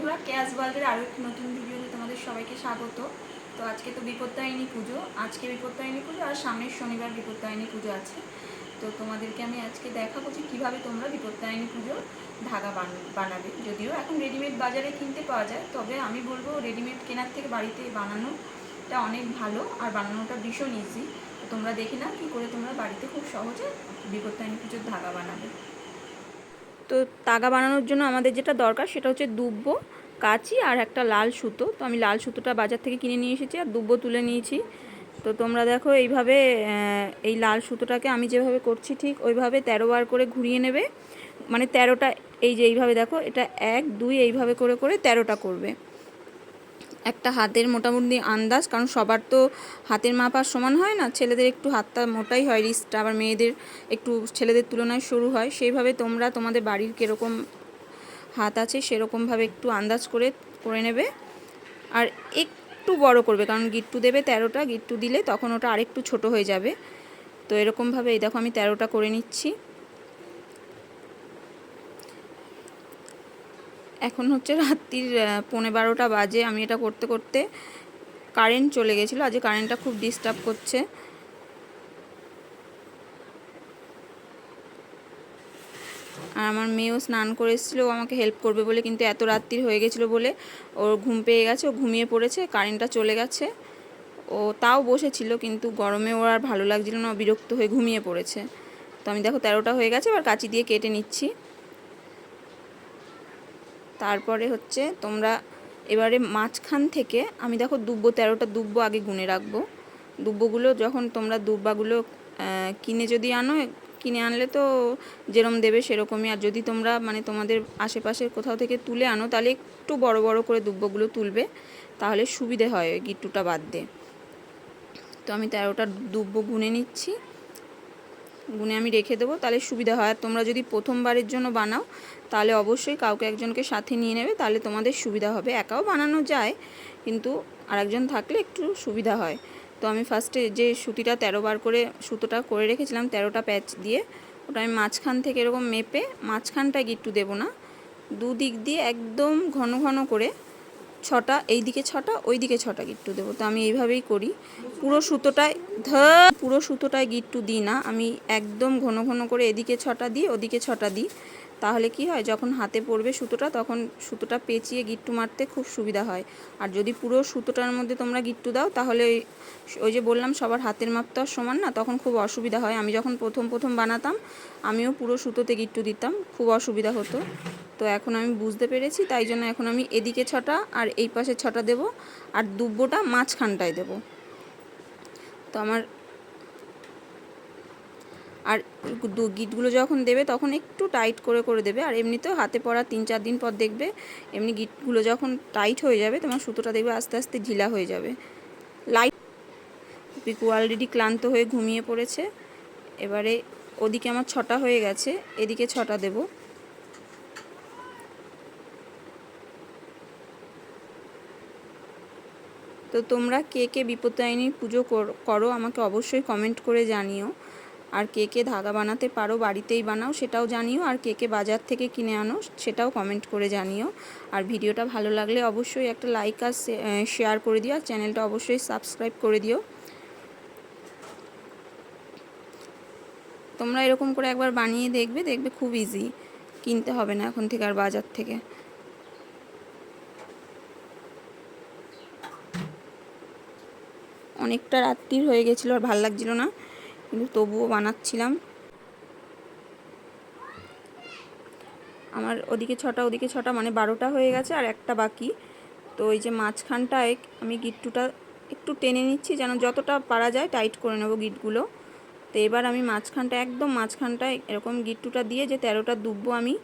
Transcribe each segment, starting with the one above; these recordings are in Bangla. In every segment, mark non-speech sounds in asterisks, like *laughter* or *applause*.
বন্ধুরা ক্যাশ ওয়ার্ল্ডের আরও একটি নতুন ভিডিওতে তোমাদের সবাইকে স্বাগত। তো আজকে তো বিপত্তায়নী পুজো। আজকে বিপত্তায়নী পুজো আর সামনের শনিবার বিপত্তায়নী পুজো আছে। তো তোমাদেরকে আমি আজকে দেখাবো যে কীভাবে তোমরা বিপত্তায়নী পুজো ধাগা বান- বানাবে। যদিও এখন রেডিমেড বাজারে কিনতে পাওয়া যায়, তবে আমি বলব রেডিমেড কেনার থেকে বাড়িতে বানানোটা অনেক ভালো আর বানানোটা ভীষণ ইজি তোমরা দেখে নাও কী করে তোমরা বাড়িতে খুব সহজে বিপত্তায়নী পুজোর ধাগা বানাবে। তো তাগা বানানোর জন্য আমাদের যেটা দরকার সেটা হচ্ছে দুব্ব, কাঁচি আর একটা লাল সুতো। তো আমি লাল সুতোটা বাজার থেকে কিনে নিয়ে এসেছি আর দুব্ব তুলে নিয়েছি। তো তোমরা দেখো এইভাবে এই লাল সুতোটাকে আমি যেভাবে করছি ঠিক ওইভাবে তেরো বার করে ঘুরিয়ে নেবে। মানে তেরোটা, এই যে এইভাবে দেখো, এটা এক, দুই, এইভাবে করে করে তেরোটা করবে। একটা হাতের মোটামুটি আন্দাজ, কারণ সবার তো হাতের মাপ আর সমান হয় না। ছেলেদের একটু হাতটা মোটাই হয় রিস্টটা আবার মেয়েদের একটু ছেলেদের তুলনায় সরু হয়। সেইভাবে তোমরা তোমাদের বাড়ির কীরকম হাত আছে সেরকমভাবে একটু আন্দাজ করে করে নেবে। আর একটু বড় করবে, কারণ গিট্টু দেবে তেরোটা, গিট্টু দিলে তখন ওটা আরেকটু ছোট হয়ে যাবে। তো এরকমভাবে, এই দেখো আমি তেরোটা করে নিচ্ছি। এখন হচ্ছে রাত্রির পৌনে বারোটা বাজে আমি এটা করতে করতে কারেন্ট চলে গেছিল। আজকে কারেন্টটা খুব ডিস্টার্ব করছে। আর আমার মেয়েও স্নান করে এসেছিল আমাকে হেল্প করবে বলে কিন্তু এত রাত্রির হয়ে গেছিল বলে ওর ঘুম পেয়ে গেছে, ও ঘুমিয়ে পড়েছে কারেন্টটা চলে গেছে। ও তাও বসেছিল কিন্তু গরমে ওর আর ভালো লাগছিল না বিরক্ত হয়ে ঘুমিয়ে পড়েছে। তো আমি দেখো তেরোটা হয়ে গেছে, এবার কাঁচি দিয়ে কেটে নিচ্ছি। তারপরে হচ্ছে তোমরা এবারে মাঝখান থেকে, আমি দেখো দুব্বো তেরোটা দুব্বো আগে গুনে রাখব। দুব্বোগুলো যখন তোমরা দুব্বাগুলো কিনে যদি আনো, কিনে আনলে তো যেরম দেবে সেরকমই। আর যদি তোমরা মানে তোমাদের আশেপাশের কোথাও থেকে তুলে আনো, তাহলে একটু বড় বড় করে দুব্বোগুলো তুলবে, তাহলে সুবিধে হয় ওই গিট্টুটা বাদ দিয়ে তো আমি তেরোটা দুব্বো গুনে নিচ্ছি। গুনে আমি রেখে দেবো, তাহলে সুবিধা হয়। আর তোমরা যদি প্রথমবারের জন্য বানাও, তাহলে অবশ্যই কাউকে একজনকে সাথে নিয়ে নেবে, তাহলে তোমাদের সুবিধা হবে। একাও বানানো যায়, কিন্তু আরেকজন থাকলে একটু সুবিধা হয়। তো আমি ফার্স্টে যে সুতিটা তেরো বার করে, সুতোটা করে রেখেছিলাম তেরোটা প্যাচ দিয়ে, ওটা আমি মাঝখান থেকে এরকম মেপে, মাঝখানটায় গিট্টু দেবো না। দুদিক দিয়ে একদম ঘন ঘন করে ছটা এই দিকে ছটা ওই দিকে ছটা গিট্টু দেবো। তো আমি এইভাবেই করি। পুরো সুতোটায়, ধ, পুরো সুতোটায় গিট্টু দিই না। আমি একদম ঘন ঘন করে এদিকে ছটা দিই, ওদিকে ছটা দিই। তাহলে কি হয়? যখন হাতে পড়বে সুতোটা, তখন সুতোটা পেঁচিয়ে গিট্টু মারতে খুব সুবিধা হয়। আর যদি পুরো সুতোটার মধ্যে তোমরা গিট্টু দাও, তাহলে ওই- যে বললাম, সবার হাতের মাপ তো সমান না, তখন খুব অসুবিধা হয়। আমি যখন প্রথম প্রথম বানাতাম, আমিও পুরো সুতোতে গিট্টু দিতাম, খুব অসুবিধা হতো। তো এখন আমি বুঝতে পেরেছি, তাই জন্য এখন আমি এদিকে ছটা আর এই পাশে ছটা দেব, আর দুব্বোটা মাঝখানটায় দেব। তো আমার আর গিটগুলো যখন দেবে তখন একটু টাইট করে করে দেবে। আর এমনিতেও হাতে পড়া তিন চার দিন পর দেখবে, এমনি গিটগুলো যখন টাইট হয়ে যাবে তোমার সুতোটা দেখবে আস্তে আস্তে ঢিলা হয়ে যাবে। লাইট পিকু অলরেডি ক্লান্ত হয়ে ঘুমিয়ে পড়েছে। এবারে ওদিকে আমার ছটা হয়ে গেছে, এদিকে ছটা দেবো। তো তোমরা কে কে বিপত্তায়নী পুজো করো আমাকে অবশ্যই কমেন্ট করে জানিও। আর কে কে ধাগা বানাতে পারো বাড়িতেই বানাও সেটাও জানিও, আর কে কে বাজার থেকে কিনে আনো সেটাও কমেন্ট করে জানিও। আর ভিডিওটা ভালো লাগলে অবশ্যই একটা লাইক আর শেয়ার করে দিও, আর চ্যানেলটা অবশ্যই সাবস্ক্রাইব করে দিও। তোমরা এরকম করে একবার বানিয়ে দেখবে দেখবে খুব ইজি কিনতে হবে না এখন থেকে আর বাজার থেকে। অনেকটা রাত্রির হয়ে গেছিল আর ভালো লাগছিল না। কিন্তু তবুও বানাচ্ছিলাম। আমার ওদিকে ছটা ওদিকে ছটা মানে বারোটা হয়ে গেছে আর একটা বাকি। তো ওই যে মাঝখানটায় আমি গিট্টুটা একটু টেনে নিচ্ছি যেন যতটা পারা যায় টাইট করে নেব গিটগুলো। তো এবার আমি মাঝখানটা, একদম মাঝখানটায় এরকম গিট্টুটা দিয়ে যে তেরোটা দুব্বো আমি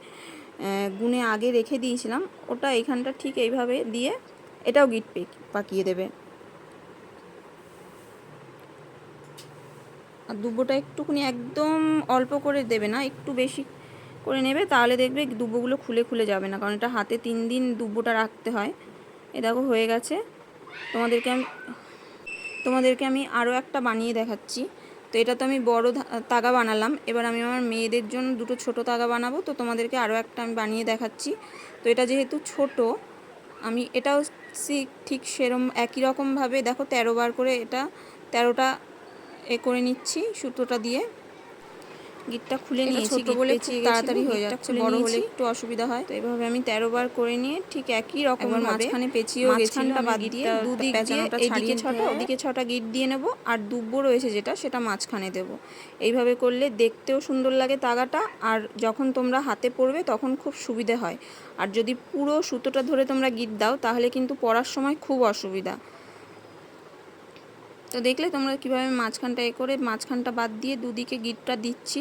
গুনে আগে রেখে দিয়েছিলাম, ওটা এইখানটা ঠিক এইভাবে দিয়ে এটাও গিট পেক- পাকিয়ে দেবে। আর দুব্বোটা একটুখানি একদম অল্প করে দেবে না, একটু বেশি করে নেবে, তাহলে দেখবে দুব্বোগুলো খুলে খুলে যাবে না, কারণ এটা হাতে তিন দিন দুব্বোটা রাখতে হয়। এ দেখো হয়ে গেছে। তোমাদেরকে আমি তোমাদেরকে আমি আরও একটা বানিয়ে দেখাচ্ছি। তো এটা তো আমি বড় তাগা বানালাম। এবার আমি আমার মেয়েদের জন্য দুটো ছোট তাগা বানাবো। তো তোমাদেরকে আরও একটা আমি বানিয়ে দেখাচ্ছি। তো এটা যেহেতু ছোট, আমি এটাও ঠিক সেরম, একই রকমভাবে দেখো তেরো বার করে এটা, তেরোটা এ করে নিচ্ছি সুতোটা দিয়ে। গিটটা খুলে নিয়েছি ছোট বলে তাড়াতাড়ি হয়ে যাচ্ছে বড় হলে একটু অসুবিধা হয়। তো এইভাবে আমি তেরো বার করে নিয়ে ঠিক একই রকম মাঝখানে পেঁচিয়েও গেছিলাম বাদ দিয়ে দুদিক দিয়ে এদিকে ছটা ওদিকে ছটা গিট দিয়ে নেব আর দুব্বো রয়েছে যেটা সেটা মাঝখানে দেব। এইভাবে করলে দেখতেও সুন্দর লাগে তাগাটা আর যখন তোমরা হাতে পড়বে তখন খুব সুবিধে হয়। আর যদি পুরো সুতোটা ধরে তোমরা গিট দাও তাহলে কিন্তু পরার সময় খুব অসুবিধা। তো দেখলে তোমরা কীভাবে মাঝখানটা এ করে মাঝখানটা বাদ দিয়ে দুদিকে গিটটা দিচ্ছি।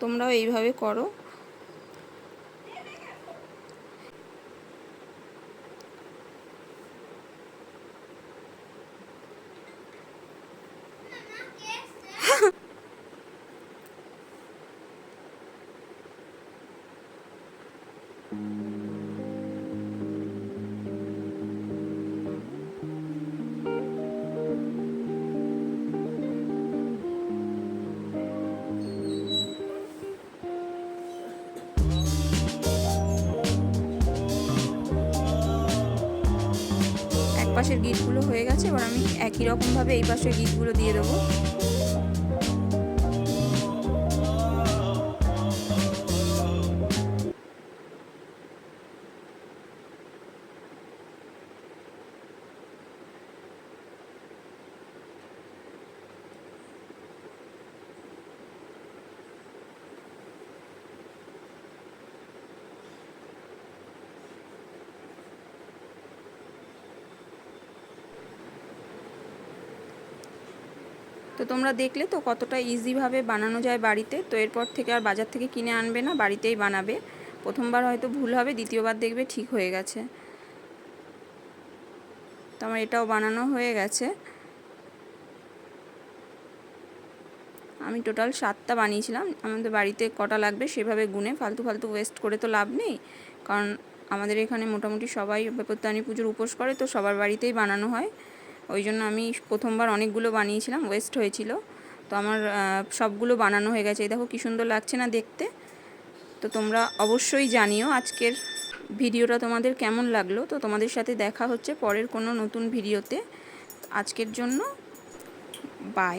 তোমরাও এইভাবে করো। এক *laughs* *laughs* পাশের গিটগুলো হয়ে গেছে এবার আমি একই রকমভাবে এই পাশের গিটগুলো দিয়ে দেবো। তো তোমরা দেখলে তো কতটা ইজিভাবে বানানো যায় বাড়িতে। তো এরপর থেকে আর বাজার থেকে কিনে আনবে না, বাড়িতেই বানাবে। প্রথমবার হয়তো ভুল হবে, দ্বিতীয়বার দেখবে ঠিক হয়ে গেছে। তো আমার এটাও বানানো হয়ে গেছে। আমি টোটাল সাতটা বানিয়েছিলাম। আমাদের বাড়িতে কটা লাগবে সেভাবে গুনে ফালতু ফালতু ওয়েস্ট করে তো লাভ নেই। কারণ আমাদের এখানে মোটামুটি সবাই বেপত্তানি পুজোর উপোস করে, তো সবার বাড়িতেই বানানো হয়। ওই জন্য আমি প্রথমবার অনেকগুলো বানিয়েছিলাম ওয়েস্ট হয়েছিল। তো আমার সবগুলো বানানো হয়ে গেছে। এই দেখো কী সুন্দর লাগছে না দেখতে। তো তোমরা অবশ্যই জানিও আজকের ভিডিওটা তোমাদের কেমন লাগল। তো তোমাদের সাথে দেখা হচ্ছে পরের কোনো নতুন ভিডিওতে। আজকের জন্য বাই